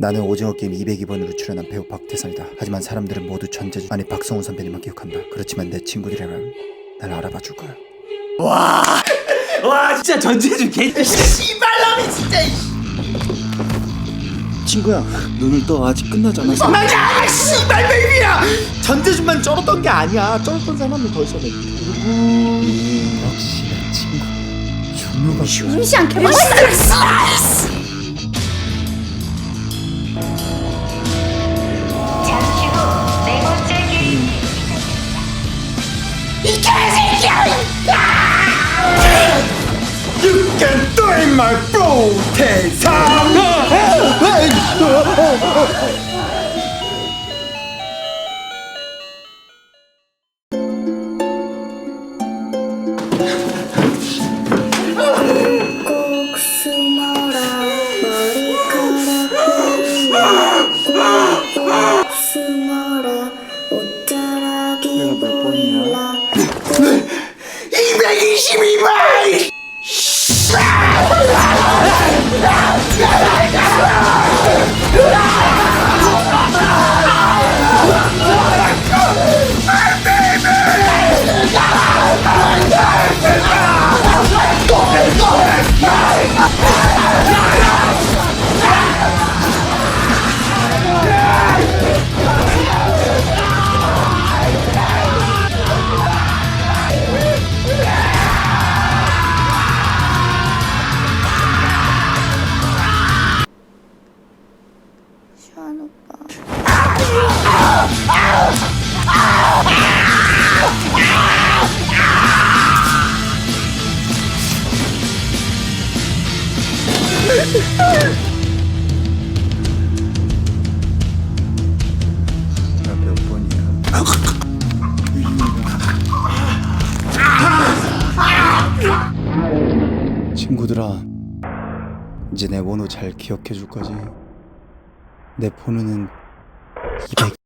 나는 오징어 게임 202번으로 출연한 배우 박태선이다. 하지만 사람들은 모두 전재준 아니 박성훈 선배님만 기억한다. 그렇지만 내 친구들이라면 날 알아봐 줄 거야. 와 진짜 전재준 개 씨발놈이 진짜 친구야, 눈을 떠 아직 끝나지 않았어. 아 씨발 베이비야 전재준만 쩔었던 게 아니야. 쩔었던 사람 한명더 있었네. 역시 내 친구. 준우가 음시한 개맛있 You can find my protest! Shimmy, 친구들아, 이제 내 번호 잘 기억해 줄 거지? 내 번호는 200.